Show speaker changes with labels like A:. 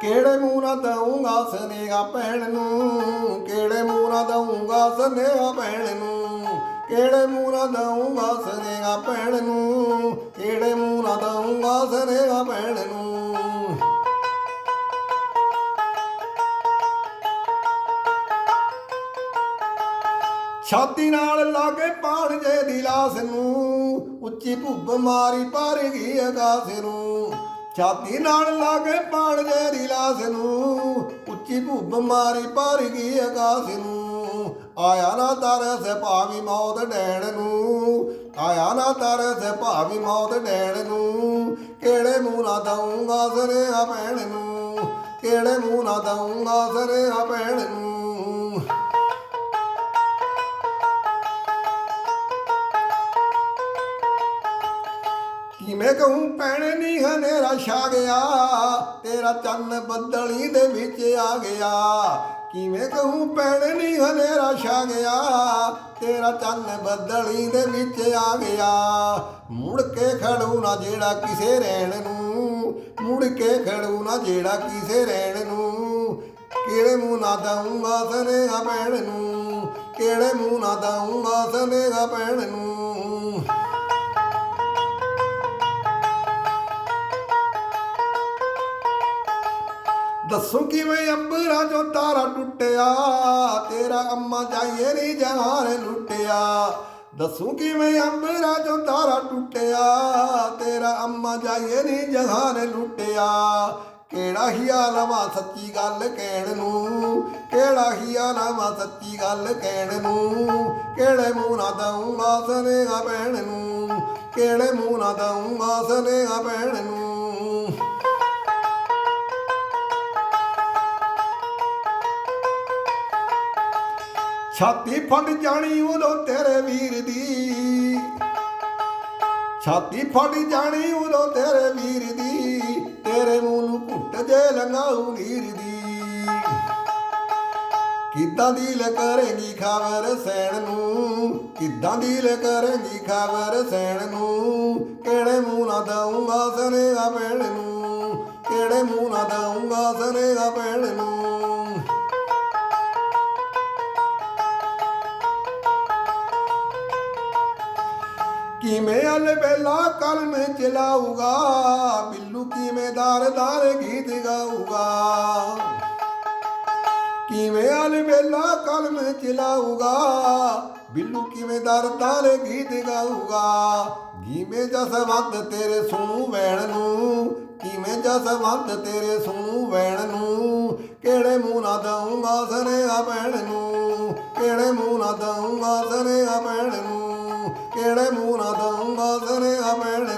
A: ਕਿਹੜੇ ਮੂੰਹ ਨਾਲ ਦਊਂਗਾ ਸਨੇਹਾ ਭੈਣ ਨੂੰ? ਕਿਹੜੇ ਮੂੰਹ ਨਾਲ ਦਊਂਗਾ ਸਨੇਹਾ ਭੈਣ ਨੂੰ? ਕਿਹੜੇ ਮੂੰਹ ਨਾਲ ਦਊਂਗਾ ਸਨੇਹਾ ਭੈਣ ਨੂੰ? ਕਿਹੜੇ ਮੂੰਹ ਨਾਲ ਦਊਂਗਾ ਸਨੇਹਾ ਭੈਣ ਨੂੰ? ਛਾਤੀ ਨਾਲ ਲਾਗੇ ਪਾੜ ਜੇ ਦੀ ਲਾਸ ਨੂੰ, ਉੱਚੀ ਭੁੱਬ ਮਾਰੀ ਪਰ ਗਈ ਆਕਾਸ ਨੂੰ। ਛਾਤੀ ਨਾਲ ਲਾਗੇ ਪਾੜ ਜੇ ਦੀ ਲਾਸ ਨੂੰ। ਉੱਚੀ ਭੁੱਬ ਮਾਰੀ ਪਰ ਗਈ ਆਕਾਸ ਨੂੰ। ਆਇਆ ਨਾ ਤਰਸ ਭਾਵੀ ਮੌਤ ਡੈਣ ਨੂੰ। ਆਇਆ ਨਾ ਤਰਸ ਭਾਵੀ ਮੌਤ ਡੈਣ ਨੂੰ। ਕਿਹੜੇ ਮੂੰਹ ਨਾ ਦਊਂਗਾ ਸਨੇਹਾ ਭੈਣ ਨੂੰ। ਕਿਹੜੇ ਮੂੰਹ ਨਾ ਦਊਂਗਾ ਸਨੇਹਾ ਭੈਣ ਨੂੰ। ਕਹੂੰ ਭੈਣੇ ਨੀ ਹਨੇਰਾ ਛਾ ਗਿਆ, ਤੇਰਾ ਚੰਨ ਬੱਦਲੀ ਦੇ ਵਿੱਚ ਆ ਗਿਆ। ਕਿਵੇਂ ਕਹੂੰ ਭੈਣੇ ਨੀ ਹਨੇਰਾ ਛਾ ਗਿਆ, ਤੇਰਾ ਚੰਨ ਬੱਦਲੀ ਦੇ ਵਿੱਚ ਆ ਗਿਆ। ਮੁੜ ਕੇ ਖੜੂ ਨਾ ਜਿਹੜਾ ਕਿਸੇ ਰਹਿਣ ਨੂੰ, ਮੁੜ ਕੇ ਖੜੂ ਨਾ ਜਿਹੜਾ ਕਿਸੇ ਰਹਿਣ ਨੂੰ। ਕਿਹੜੇ ਮੂੰਹ ਨਾ ਦਊਂਗਾ ਸਨੇਹਾ ਭੈਣ ਨੂੰ, ਕਿਹੜੇ ਮੂੰਹ ਨਾ ਦਊਂਗਾ ਸਨੇਹਾ ਭੈਣ ਨੂੰ। ਦੱਸੋ ਕਿਵੇਂ ਅੰਬਰਾਂ ਚੋਂ ਤਾਰਾ ਟੁੱਟਿਆ? ਤੇਰਾ ਅੰਮਾ ਜਾਈਏ ਨੀ ਜਹਾਨ ਲੁੱਟਿਆ। ਦੱਸੋ ਕਿਵੇਂ ਅੰਬਰਾਂ ਚੋਂ ਤਾਰਾ ਟੁੱਟਿਆ? ਤੇਰਾ ਅੰਮਾ ਜਾਈਏ ਨੀ ਜਹਾਨ ਲੁੱਟਿਆ। ਕਿਹੜਾ ਹੀਆ ਲਵਾ ਸੱਚੀ ਗੱਲ ਕਹਿਣ ਨੂੰ? ਕਿਹੜਾ ਹੀਆ ਲਵਾ ਸੱਚੀ ਗੱਲ ਕਹਿਣ ਨੂੰ? ਕਿਹੜੇ ਮੂੰਹ ਨਾ ਦਊਂਗਾ ਸਨੇਹਾ ਭੈਣ ਨੂੰ? ਕਿਹੜੇ ਮੂੰਹ ਨਾ ਦਊਂਗਾ ਸਨੇਹਾ ਭੈਣ ਨੂੰ? ਛਾਤੀ ਫੜ ਜਾਣੀ ਉਦੋਂ ਤੇਰੇ ਵੀਰ ਦੀ। ਛਾਤੀ ਫੜ ਜਾਣੀ ਉਦੋਂ ਤੇਰੇ ਵੀਰ ਦੀ। ਤੇਰੇ ਮੂੰਹ ਨੂੰ ਘੁੱਟ ਜੇ ਲੰਗਾਉ ਨੀਰ ਦੀ। ਕਿੱਦਾਂ ਦੀ ਲ ਕਰੇਗੀ ਖਬਰ ਸੈਣ ਨੂੰ? ਕਿੱਦਾਂ ਦੀ ਲ ਕਰੇਗੀ ਖਬਰ ਸੈਣ ਨੂੰ? ਕਿਹੜੇ ਮੂੰਹ ਨਾ ਦਊਂਗਾ ਸਨੇਹਾ ਭੈਣ ਨੂੰ? ਕਿਹੜੇ ਮੂੰਹ ਨਾ ਦਊਂਗਾ ਸਨੇਹਾ ਭੈਣ ਕਿਵੇਂ ਅਲਬੇਲਾ ਕਲਮ ਚਲਾਊਗਾ? ਬਿੱਲੂ ਕਿਵੇਂ ਦਾਰ ਦਾਰ ਗੀਤ ਗਾਊਗਾ? ਕਿਵੇਂ ਅਲਬੇਲਾ ਕਲਮ ਚਲਾਊਗਾ? ਬਿੱਲੂ ਕਿਵੇਂ ਦਰ ਦਰ ਗੀਤ ਗਾਊਗਾ? ਕਿਵੇਂ ਜਸਵੰਤ ਤੇਰੇ ਸੁਣੂ ਵੈਣ ਨੂੰ? ਕਿਵੇਂ ਜਸਵੰਤ ਤੇਰੇ ਸੁਣੂ ਵੈਣ ਨੂੰ? ਕਿਹੜੇ ਮੂੰਹ ਨਾ ਦਊਂਗਾ ਸਨੇਹਾ ਭੈਣ ਨੂੰ? ਕਿਹੜੇ ਮੂੰਹ ਨਾ ਦਊਂਗਾ ਸਨੇਹਾ ਭੈਣ ਨੂੰ? അമേളെ മൂന്നതം വാസന അമേളെ